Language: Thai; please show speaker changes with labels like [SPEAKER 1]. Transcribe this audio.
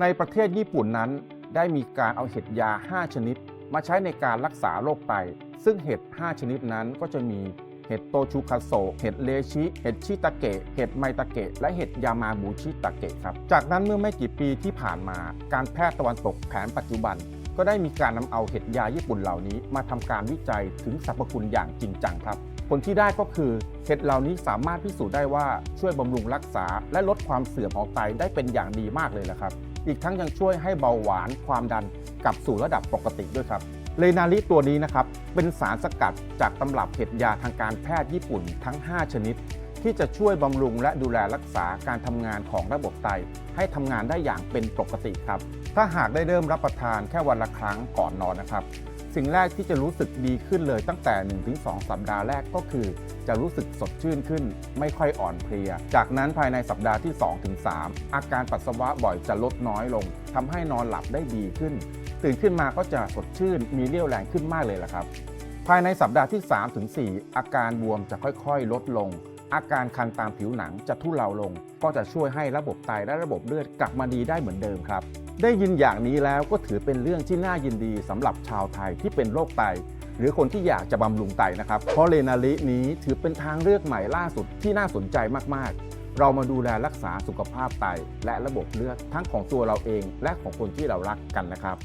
[SPEAKER 1] ในประเทศญี่ปุ่นนั้น ได้มีการเอาเห็ดยา 5 ชนิด มาใช้ในการรักษาโรคไต ซึ่งเห็ด 5 ชนิดนั้นก็จะมีเห็ดโตชูคาโซเห็ดเลชิ เห็ดชิตาเกะ เห็ดไมตาเกะ และเห็ดยามาบูชิตาเกะครับ จากนั้นเมื่อไม่กี่ปีที่ผ่านมา การแพทย์ตะวันตกแผนปัจจุบัน ก็ได้มีการนำเอาเห็ดยาญี่ปุ่นเหล่านี้ มาทำการวิจัยถึงสรรพคุณอย่างจริงจังครับ ผลที่ได้ก็คือเห็ดเหล่านี้สามารถพิสูจน์ได้ว่าช่วยบำรุงรักษา และลดความเสื่อมของไตได้เป็นอย่างดีมากเลยละครับ อีกทั้งยังช่วยให้เบาหวานความดันกลับสู่ระดับปกติด้วยครับเลนาลิตัวนี้นะครับเป็นสารสกัดจากตำรับเห็ดยาทางการแพทย์ญี่ปุ่นทั้ง 5 ชนิด ที่จะช่วยบำรุงและดูแลรักษาการทำงานของระบบไต ให้ทำงานได้อย่างเป็นปกติครับ ถ้าหากได้เริ่มรับประทานแค่วันละครั้งก่อนนอนนะครับ สิ่งแรกที่จะรู้สึกดีขึ้นเลยตั้งแต่ 1-2 สัปดาห์แรกก็คือ จะรู้สึกสดชื่นขึ้น ไม่ค่อยอ่อนเพลีย จากนั้นภายในสัปดาห์ที่ 2-3 อาการปัสสาวะบ่อยจะลดน้อยลงทำให้นอนหลับได้ดีขึ้น ตื่นขึ้นมาก็จะสดชื่น มีเรี่ยวแรงขึ้นมากเลยล่ะครับ ภายในสัปดาห์ที่ 3-4 อาการบวมจะค่อยๆ ลดลง อาการคันตามผิวหนังจะทุเลาลง ก็จะช่วยให้ระบบไตและระบบเลือดกลับมาดีได้เหมือนเดิมครับ ได้ยินอย่างนี้แล้วก็ถือเป็นเรื่องที่น่ายินดีสำหรับชาวไทยที่เป็นโรคไต หรือคนที่อยากจะบำรุงไตนะครับ เพราะเลนาลินี้ถือเป็นทางเลือกใหม่ล่าสุดที่น่าสนใจมากๆ เรามาดูแลรักษาสุขภาพไต และระบบเลือดทั้งของตัวเราเอง และของคนที่เรารักกันนะครับ